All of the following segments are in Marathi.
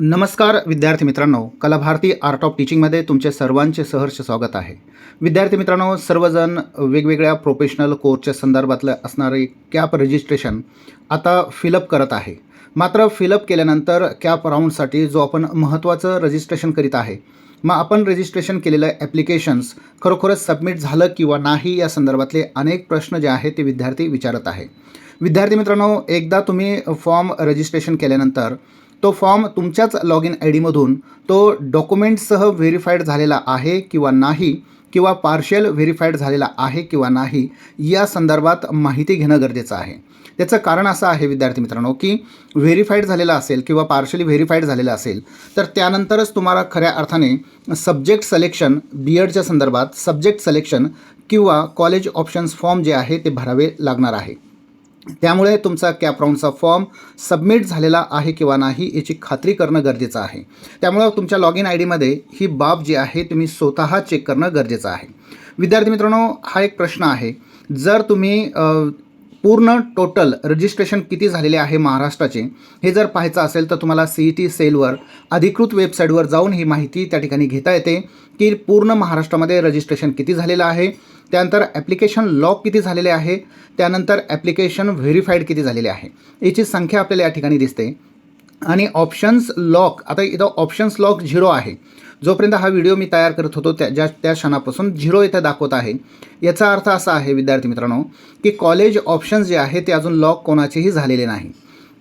नमस्कार विद्यार्थी मित्रांनो कलाभारती आर्ट ऑफ टीचिंगमध्ये तुमचे सर्वांचे सहर्ष स्वागत आहे. विद्यार्थी मित्रांनो सर्वजण वेगवेगळ्या प्रोफेशनल कोर्सच्या संदर्भातलं असणारे कॅप रजिस्ट्रेशन आता फिलअप करत आहे. मात्र फिलअप केल्यानंतर कॅप राऊंडसाठी जो आपण महत्त्वाचं रजिस्ट्रेशन करीत आहे मग आपण रजिस्ट्रेशन केलेलं ॲप्लिकेशन्स खरोखरच सबमिट झालं किंवा नाही या संदर्भातले अनेक प्रश्न जे आहेत ते विद्यार्थी विचारत आहे. विद्यार्थी मित्रांनो एकदा तुम्ही फॉर्म रजिस्ट्रेशन केल्यानंतर तो फॉर्म तुमच्याच लॉग इन आय डीमधून तो डॉक्युमेंटसह व्हेरीफाईड झालेला आहे किंवा नाही किंवा पार्शियल व्हेरीफाईड झालेला आहे किंवा नाही या संदर्भात माहिती घेणं गरजेचं आहे. त्याचं कारण असं आहे विद्यार्थी मित्रांनो की व्हेरीफाईड झालेला असेल किंवा पार्शली व्हेरीफाईड झालेलं असेल तर त्यानंतरच तुम्हाला खऱ्या अर्थाने सब्जेक्ट सलेक्शन बी एडच्या संदर्भात सब्जेक्ट सलेक्शन किंवा कॉलेज ऑप्शन्स फॉर्म जे आहे ते भरावे लागणार आहे. त्यामुळे तुमचा कॅप राऊंडचा फॉर्म सबमिट झालेला आहे किंवा नाही याची खात्री करणं गरजेचं आहे. त्यामुळं तुमच्या लॉग इन आय डीमध्ये ही बाब जी आहे तुम्ही स्वतः चेक करणं गरजेचं आहे. विद्यार्थी मित्रांनो हा एक प्रश्न आहे. जर तुम्ही पूर्ण टोटल रजिस्ट्रेशन किती झालेले आहे महाराष्ट्राचे हे जर पाहायचं असेल तर तुम्हाला सी ई टी सेलवर अधिकृत वेबसाईटवर जाऊन ही माहिती त्या ठिकाणी घेता येते की पूर्ण महाराष्ट्रामध्ये रजिस्ट्रेशन किती झालेलं आहे त्यानंतर ॲप्लिकेशन लॉक किती झालेले आहे त्यानंतर ॲप्लिकेशन व्हेरीफाईड किती झालेले आहे याची संख्या आपल्याला या ठिकाणी दिसते. आणि ऑप्शन्स लॉक आता इथं ऑप्शन्स लॉक झिरो आहे. जोपर्यंत हा व्हिडिओ मी तयार करत होतो त्या ज्या त्या क्षणापासून झिरो इथं दाखवत आहे. याचा अर्थ असा आहे विद्यार्थी मित्रांनो की कॉलेज ऑप्शन्स जे आहे ते अजून लॉक कोणाचेही झालेले नाही.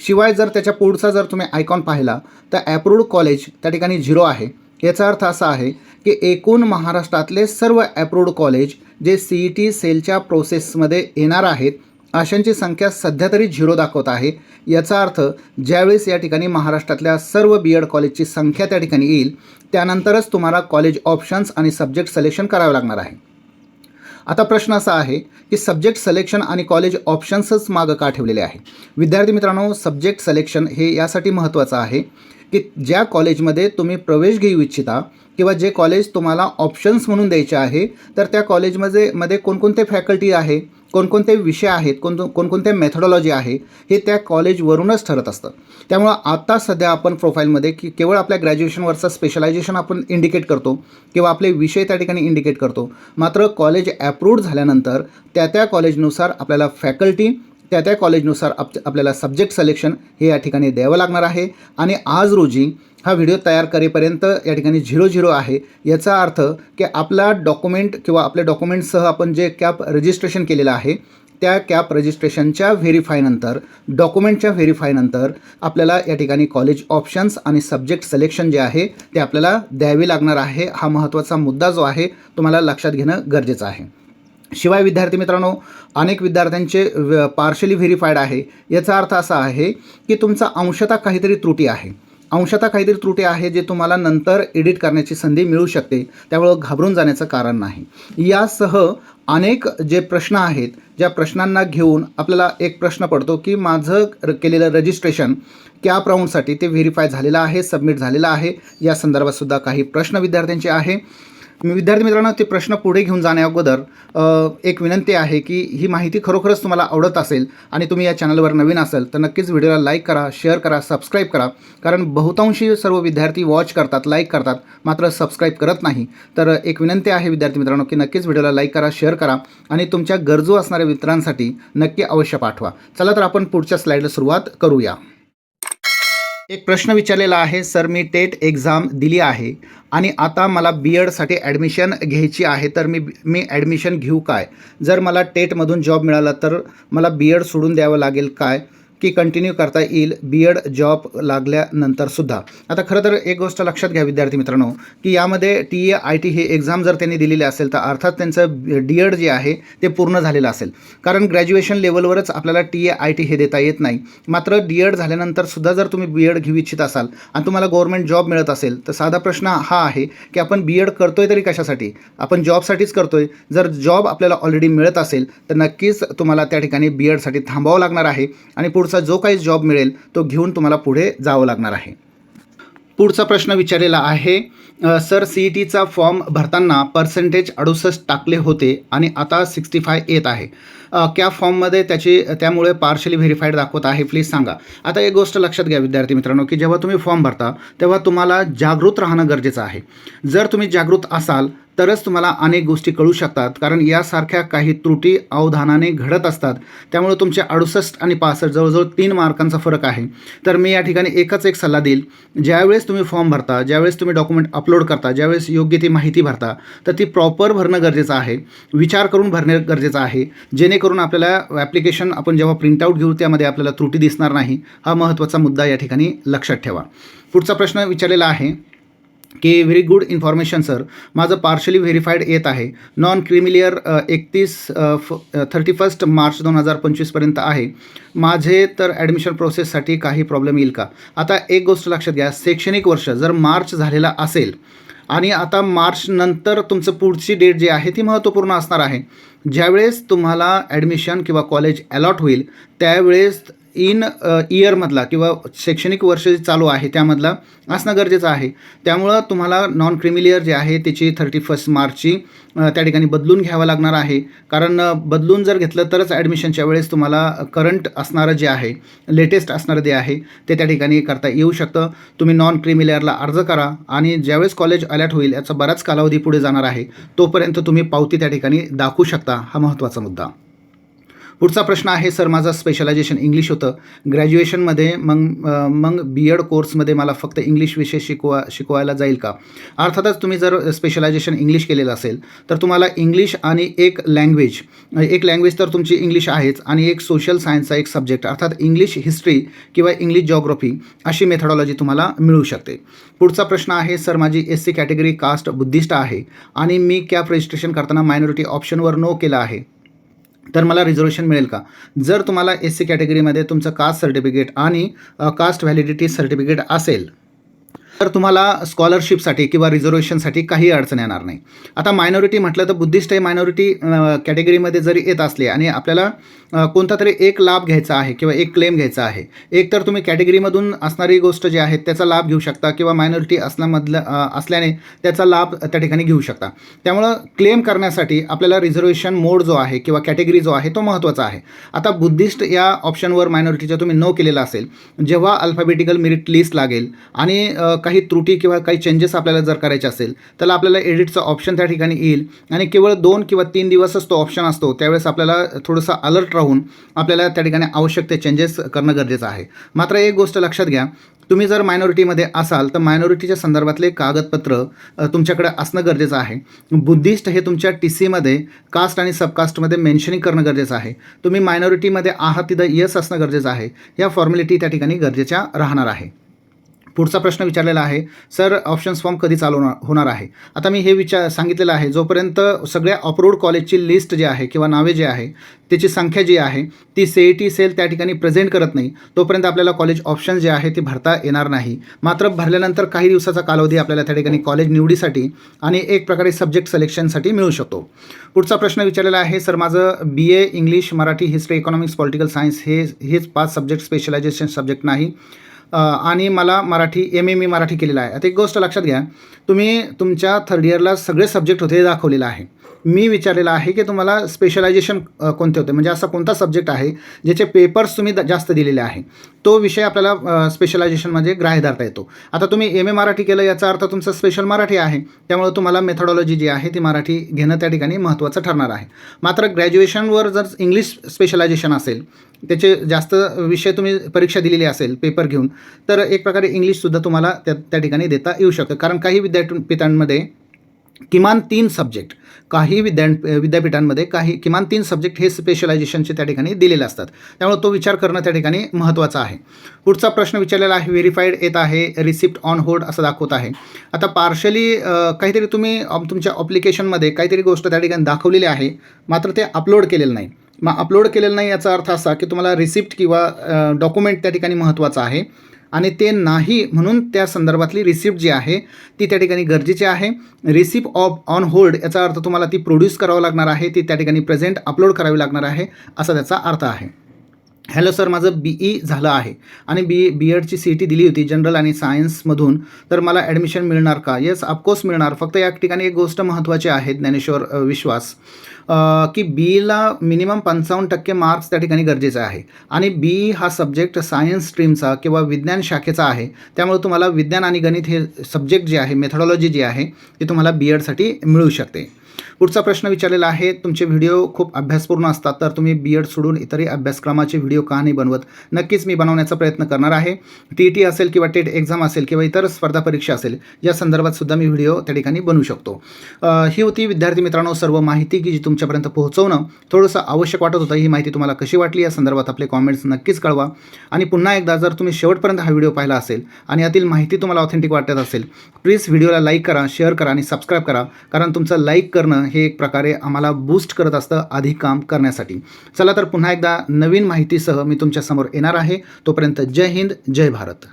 शिवाय जर त्याच्या पुढचा जर तुम्ही आयकॉन पाहिला तर ॲप्रूव्ड कॉलेज त्या ठिकाणी झिरो आहे. याचा अर्थ असा आहे की एकूण महाराष्ट्रातले सर्व ॲप्रूव्ड कॉलेज जे सी ई टी सेलच्या प्रोसेसमध्ये येणार आहेत अशांची संख्या सध्या तरी झिरो दाखवत आहे. याचा अर्थ ज्यावेळेस या ठिकाणी महाराष्ट्रातल्या सर्व बी एड कॉलेजची संख्या त्या ठिकाणी येईल त्यानंतरच तुम्हाला कॉलेज ऑप्शन्स आणि सब्जेक्ट सिलेक्शन करावं लागणार आहे. आता प्रश्न असा आहे की सब्जेक्ट सिलेक्शन आणि कॉलेज ऑप्शन्सच मागं का ठेवलेले आहे? विद्यार्थी मित्रांनो सब्जेक्ट सिलेक्शन हे यासाठी महत्त्वाचं आहे की ज्या कॉलेजमध्ये तुम्ही प्रवेश घेऊ इच्छिता किंवा जे कॉलेज तुम्हाला ऑप्शन्स म्हणून द्यायचे आहे तर त्या कॉलेजमध्ये मध्ये कोणकोणते फॅकल्टी आहे कोणकोणते विषय आहेत कोण कोणकोणते मेथडॉलॉजी आहे हे त्या कॉलेजवरूनच ठरत असतं. त्यामुळं आता सध्या आपण प्रोफाईलमध्ये की केवळ आपल्या ग्रॅज्युएशनवरचं स्पेशलायझेशन आपण इंडिकेट करतो किंवा आपले विषय त्या ठिकाणी इंडिकेट करतो. मात्र कॉलेज ॲप्रूव्ड झाल्यानंतर त्या त्या कॉलेजनुसार आपल्याला फॅकल्टी त्या त्या कॉलेजनुसार आप आपल्याला सब्जेक्ट सिलेक्शन हे या ठिकाणी द्यावं लागणार आहे. आणि आज रोजी हा व्हिडिओ तयार करेपर्यंत या ठिकाणी झिरो झिरो आहे. याचा अर्थ की आपला डॉक्युमेंट किंवा आपल्या डॉक्युमेंटसह आपण जे कॅप रजिस्ट्रेशन केलेलं आहे त्या कॅप रजिस्ट्रेशनच्या व्हेरीफायनंतर डॉक्युमेंटच्या व्हेरीफायनंतर आपल्याला या ठिकाणी कॉलेज ऑप्शन्स आणि सब्जेक्ट सिलेक्शन जे आहे ते आपल्याला द्यावे लागणार आहे. हा महत्त्वाचा मुद्दा जो आहे तुम्हाला लक्षात घेणं गरजेचं आहे. शिवाय विद्यार्थी मित्रांनो अनेक विद्यार्थ्यांचे पार्शली व्हेरीफाईड आहे. याचा अर्थ असा आहे की तुमचा अंशतः काहीतरी त्रुटी आहे. अंशतः काहीतरी त्रुटी आहे जे तुम्हाला नंतर एडिट करण्याची संधी मिळू शकते. त्यामुळं घाबरून जाण्याचं कारण नाही. यासह अनेक जे प्रश्न आहेत ज्या प्रश्नांना घेऊन आपल्याला एक प्रश्न पडतो की माझं र- केलेलं रजिस्ट्रेशन कॅप राऊंडसाठी ते व्हेरीफाय झालेलं आहे सबमिट झालेलं आहे. या संदर्भातसुद्धा काही प्रश्न विद्यार्थ्यांचे आहे. विद्यार्थी मित्रांनो ते प्रश्न पुढे घेऊन जाण्या अगोदर एक विनंती आहे की ही माहिती खरोखरच तुम्हाला आवडत असेल आणि तुम्ही या चॅनलवर नवीन असाल तर नक्कीच व्हिडिओला लाईक करा शेअर करा सबस्क्राईब करा. कारण बहुतांशी सर्व विद्यार्थी वॉच करतात लाईक करतात मात्र सबस्क्राईब करत नाही. तर एक विनंती आहे विद्यार्थी मित्रांनो की नक्कीच व्हिडिओला लाईक करा शेअर करा आणि तुमच्या गरजू असणाऱ्या मित्रांसाठी नक्की अवश्य पाठवा. चला तर आपण पुढच्या स्लाईडला सुरुवात करूया. एक प्रश्न विचारलेला आहे. सर मी टेट एक्झाम दिली आहे आणि आता मला बी एडसाठी ॲडमिशन घ्यायची आहे. तर मी मी ॲडमिशन घेऊ काय? जर मला टेटमधून जॉब मिळाला तर मला बी एड सोडून द्यावं लागेल काय? की कंटिन्यू करता येईल बी एड जॉब लागल्यानंतरसुद्धा. आता खरं तर एक गोष्ट लक्षात घ्या विद्यार्थी मित्रांनो की यामध्ये टी ए आय टी हे एक्झाम जर त्यांनी दिलेली असेल तर अर्थात त्यांचं डी एड जे आहे ते पूर्ण झालेलं असेल. कारण ग्रॅज्युएशन लेवलवरच आपल्याला टी ए आय टी हे देता येत नाही. मात्र डी एड झाल्यानंतर सुद्धा जर तुम्ही बी एड घेऊ इच्छित असाल आणि तुम्हाला गव्हर्नमेंट जॉब मिळत असेल तर साधा प्रश्न हा आहे की आपण बी एड करतोय तरी कशासाठी? आपण जॉबसाठीच करतोय. जर जॉब आपल्याला ऑलरेडी मिळत असेल तर नक्कीच तुम्हाला त्या ठिकाणी बी एडसाठी थांबावं लागणार आहे. आणि पुढचं जो काही जॉब मिळेल तो घेऊन तुम्हाला पुढे जावं लागणार आहे. पुढचा प्रश्न विचारलेला आहे सर सी ई टीचा फॉर्म भरताना पर्सेंटेज अडुसष्ट टाकले होते आणि आता सिक्स्टी फाय येत आहे. त्या फॉर्ममध्ये त्याची त्यामुळे पार्शली व्हेरीफाईड दाखवत आहे प्लीज सांगा. आता एक गोष्ट लक्षात घ्या विद्यार्थी मित्रांनो की जेव्हा तुम्ही फॉर्म भरता तेव्हा तुम्हाला जागृत राहणं गरजेचं आहे. जर तुम्ही जागृत असाल तरच तुम्हाला अनेक गोष्टी कळू शकतात. कारण यासारख्या काही त्रुटी अवधानाने घडत असतात. त्यामुळे तुमचे अडुसष्ट आणि पासष्ट जवळजवळ तीन मार्कांचा फरक आहे. तर मी या ठिकाणी एकच एक सल्ला देईल. ज्यावेळेस तुम्ही फॉर्म भरता ज्यावेळेस तुम्ही डॉक्युमेंट अपलोड करता ज्यावेळेस योग्य ती माहिती भरता तर ती प्रॉपर भरणं गरजेचं आहे. विचार करून भरणे गरजेचं आहे. जेणेकरून आपल्याला ॲप्लिकेशन आपण जेव्हा प्रिंटआउट घेऊ त्यामध्ये आपल्याला त्रुटी दिसणार नाही. हा महत्त्वाचा मुद्दा या ठिकाणी लक्षात ठेवा. पुढचा प्रश्न विचारलेला आहे. की व्हेरी गुड इन्फॉर्मेशन सर माझं पार्शली व्हेरीफाईड येत आहे. नॉन क्रिमिलियर एकतीस थर्टी फर्स्ट मार्च दोन हजार पंचवीसपर्यंत आहे. माझे तर ॲडमिशन प्रोसेससाठी काही प्रॉब्लेम येईल का? आता एक गोष्ट लक्षात घ्या. शैक्षणिक वर्ष जर मार्च झालेला असेल आणि आता मार्च नंतर तुमचं पुढची डेट जी आहे ती महत्त्वपूर्ण असणार आहे. ज्यावेळेस तुम्हाला ॲडमिशन किंवा कॉलेज अलॉट होईल त्यावेळेस इन इयरमधला किंवा शैक्षणिक वर्ष जे चालू आहे त्यामधला असणं गरजेचं आहे. त्यामुळं तुम्हाला नॉन क्रिमिलियर जे आहे त्याची थर्टी फर्स्ट मार्चची त्या ठिकाणी बदलून घ्यावं लागणार आहे. कारण बदलून जर घेतलं तरच ॲडमिशनच्या वेळेस तुम्हाला करंट असणारं जे आहे लेटेस्ट असणारं जे आहे ते त्या ठिकाणी करता येऊ शकतं. तुम्ही नॉन क्रिमिलियरला अर्ज करा आणि ज्यावेळेस कॉलेज अलर्ट होईल याचा बराच कालावधी पुढे जाणार आहे तोपर्यंत तुम्ही पावती त्या ठिकाणी दाखवू शकता. हा महत्त्वाचा मुद्दा. पुढचा प्रश्न आहे सर माझं स्पेशलायझेशन इंग्लिश होतं. ग्रॅज्युएशनमध्ये मग मग बी एड कोर्समध्ये मला फक्त इंग्लिश विषय शिकवा शिकवायला जाईल का? अर्थातच तुम्ही जर स्पेशलायझेशन इंग्लिश केलेलं असेल तर तुम्हाला इंग्लिश आणि एक लँग्वेज एक लँग्वेज तर तुमची इंग्लिश आहेच आणि एक सोशल सायन्सचा एक सब्जेक्ट अर्थात इंग्लिश हिस्ट्री किंवा इंग्लिश जॉग्रफी अशी मेथडॉलॉजी तुम्हाला मिळू शकते. पुढचा प्रश्न आहे सर माझी S C category caste Buddhist आहे आणि मी कॅप रजिस्ट्रेशन करताना मायनॉरिटी ऑप्शनवर नो केलं आहे. तर मला रिझर्वेशन मिळेल का? जर तुम्हाला एस सी कॅटेगरीमध्ये तुमचं कास्ट सर्टिफिकेट आणि कास्ट व्हॅलिडिटी सर्टिफिकेट असेल तर तुम्हाला स्कॉलरशिपसाठी किंवा रिझर्वेशनसाठी काही अडचण येणार नाही. आता मायनॉरिटी म्हटलं तर बुद्धिस्ट हे मायनॉरिटी कॅटेगरीमध्ये जरी येत असले आणि आपल्याला कोणता तरी एक लाभ घ्यायचा आहे किंवा एक क्लेम घ्यायचा आहे एक तर तुम्ही कॅटेगरीमधून असणारी गोष्ट जी आहे त्याचा लाभ घेऊ शकता किंवा मायनॉरिटी असल्यामधलं असल्याने त्याचा लाभ त्या ठिकाणी घेऊ शकता. त्यामुळं क्लेम करण्यासाठी आपल्याला रिझर्वेशन मोड जो आहे किंवा कॅटेगरी जो आहे तो महत्त्वाचा आहे. आता बुद्धिस्ट या ऑप्शनवर मायनॉरिटीचा तुम्ही नो केलेला असेल जेव्हा अल्फाबेटिकल मेरिट लिस्ट लागेल आणि काही त्रुटी किंवा काही चेंजेस आपल्याला जर करायचे असेल तर आपल्याला एडिटचं ऑप्शन त्या ठिकाणी येईल. आणि केवळ दोन किंवा तीन दिवसच तो ऑप्शन असतो. त्यावेळेस आपल्याला थोडंसं अलर्ट राहून आपल्याला त्या ठिकाणी आवश्यक ते चेंजेस करणं गरजेचं आहे. मात्र एक गोष्ट लक्षात घ्या. तुम्ही जर मायनॉरिटीमध्ये असाल तर मायनॉरिटीच्या संदर्भातले कागदपत्र तुमच्याकडे असणं गरजेचं आहे. बुद्धिस्ट हे तुमच्या टी सीमध्ये कास्ट आणि सबकास्टमध्ये मेन्शनिंग करणं गरजेचं आहे. तुम्ही मायनॉरिटीमध्ये आहात तिथं यस असणं गरजेचं आहे. या फॉर्मॅलिटी त्या ठिकाणी गरजेच्या राहणार आहे. पुढचा प्रश्न विचारलेला आहे सर ऑप्शन्स फॉर्म कधी चालू होणार- आहे? आता मी हे विचार सांगितलेलं आहे जोपर्यंत सगळ्या अप्रूव्ड कॉलेजची लिस्ट जी आहे किंवा नावे जी आहे त्याची संख्या जी आहे ती सी ई टी सेल त्या ठिकाणी प्रेझेंट करत नाही तोपर्यंत आपल्याला कॉलेज ऑप्शन जे आहे ते भरता येणार नाही. मात्र भरल्यानंतर काही दिवसाचा कालावधी आपल्याला त्या ठिकाणी कॉलेज निवडीसाठी आणि एक प्रकारे सब्जेक्ट सिलेक्शनसाठी मिळू शकतो. पुढचा प्रश्न विचारलेला आहे सर माझं B A English Marathi history economics political science हे हेच पाच सब्जेक्ट स्पेशलायझेशन सब्जेक्ट नाही. आणि मला मराठी एम ए मी मराठी केलेलं आहे. आता एक गोष्ट लक्षात घ्या. तुम्ही तुमच्या थर्ड इयरला सगळे सब्जेक्ट होते हे दाखवलेलं आहे. मी विचारलेलं आहे की तुम्हाला स्पेशलायझेशन कोणते होते? म्हणजे असा कोणता सब्जेक्ट आहे ज्याचे पेपर्स तुम्ही द- जास्त दिलेले आहे? तो विषय आपल्याला स्पेशलायझेशनमध्ये ग्राह्य धरता येतो. आता तुम्ही एम ए मराठी केलं याचा अर्थ तुमचं स्पेशल मराठी आहे. त्यामुळे तुम्हाला मेथडॉलॉजी जी आहे ती मराठी घेणं त्या ठिकाणी महत्त्वाचं ठरणार आहे. मात्र ग्रॅज्युएशनवर जर इंग्लिश स्पेशलायझेशन असेल त्याचे जास्त विषय तुम्ही परीक्षा दिलेली असेल पेपर घेऊन तर एक प्रकारे इंग्लिशसुद्धा तुम्हाला त्या त्या ठिकाणी देता येऊ शकतं. कारण काही विद्यापीठांमध्ये किमान तीन सब्जेक्ट काही विद्या विद्यापीठांमध्ये काही किमान तीन सब्जेक्ट हे स्पेशलायझेशनचे त्या ठिकाणी दिलेले असतात. त्यामुळे तो विचार करणं त्या ठिकाणी महत्त्वाचा आहे. पुढचा प्रश्न विचारलेला आहे व्हेरीफाईड येत आहे रिसिप्ट ऑन होल्ड असं दाखवत आहे. आता पार्शली काहीतरी तुम्ही तुमच्या अप्लिकेशनमध्ये काहीतरी गोष्ट त्या ठिकाणी दाखवलेली आहे मात्र ते अपलोड केलेलं नाही. मग अपलोड केलेलं नाही याचा अर्थ असा की तुम्हाला रिसिप्ट किंवा डॉक्युमेंट त्या ठिकाणी महत्त्वाचं आहे. आणि ते नाही म्हणून त्या संदर्भातली रिसिप्ट जी आहे ती त्या ठिकाणी गरजेची आहे. रिसिप्ट ऑफ ऑन होल्ड याचा अर्थ तुम्हाला ती प्रोड्यूस करावं लागणार आहे ती त्या ठिकाणी प्रेझेंट अपलोड करावी लागणार आहे असा त्याचा अर्थ आहे. हॅलो सर माझं बी ई झालं आहे आणि बी बी एडची सी टी दिली होती जनरल आणि सायन्समधून तर मला ॲडमिशन मिळणार का? येस ऑफकोर्स मिळणार. फक्त या ठिकाणी एक गोष्ट महत्त्वाची आहे ज्ञानेश्वर विश्वास. की बीला मिनिमम पंचावन्न टक्के मार्क्स त्या ठिकाणी गरजेचे आहे. आणि बी हा सब्जेक्ट सायन्स स्ट्रीमचा किंवा विज्ञान शाखेचा आहे. त्यामुळे तुम्हाला विज्ञान आणि गणित हे सब्जेक्ट जे आहे मेथडॉलॉजी जी आहे ती तुम्हाला बी एडसाठी मिळू शकते. पुढचा प्रश्न विचारलेला आहे तुमचे व्हिडिओ खूप अभ्यासपूर्ण असतात तर तुम्ही बी एड सोडून इतरही अभ्यासक्रमाचे व्हिडिओ का नाही बनवत? नक्कीच मी बनवण्याचा प्रयत्न करणार आहे. टी टी असेल किंवा टेट एक्झाम असेल किंवा इतर स्पर्धा परीक्षा असेल या संदर्भात सुद्धा मी व्हिडिओ त्या ठिकाणी बनवू शकतो. ही होती विद्यार्थी मित्रांनो सर्व माहिती की जी तुमच्यापर्यंत पोहोचवणं. थोडंसं आवश्यक वाटत होतं ही माहिती तुम्हाला कशी वाटली या संदर्भात आपले कॉमेंट्स नक्कीच कळवा. आणि पुन्हा एकदा जर तुम्ही शेवटपर्यंत हा व्हिडिओ पाहिला असेल आणि यातील माहिती तुम्हाला ऑथेंटिक वाटत असेल प्लीज व्हिडिओला लाईक करा शेअर करा आणि सबस्क्राईब करा. कारण तुमचं लाईक करणं हे एक प्रकारे आम्हाला बूस्ट करत असतं अधिक काम करण्यासाठी. चला तर पुन्हा एकदा नवीन माहितीसह मी तुमच्यासमोर येणार आहे. तोपर्यंत जय हिंद जय भारत.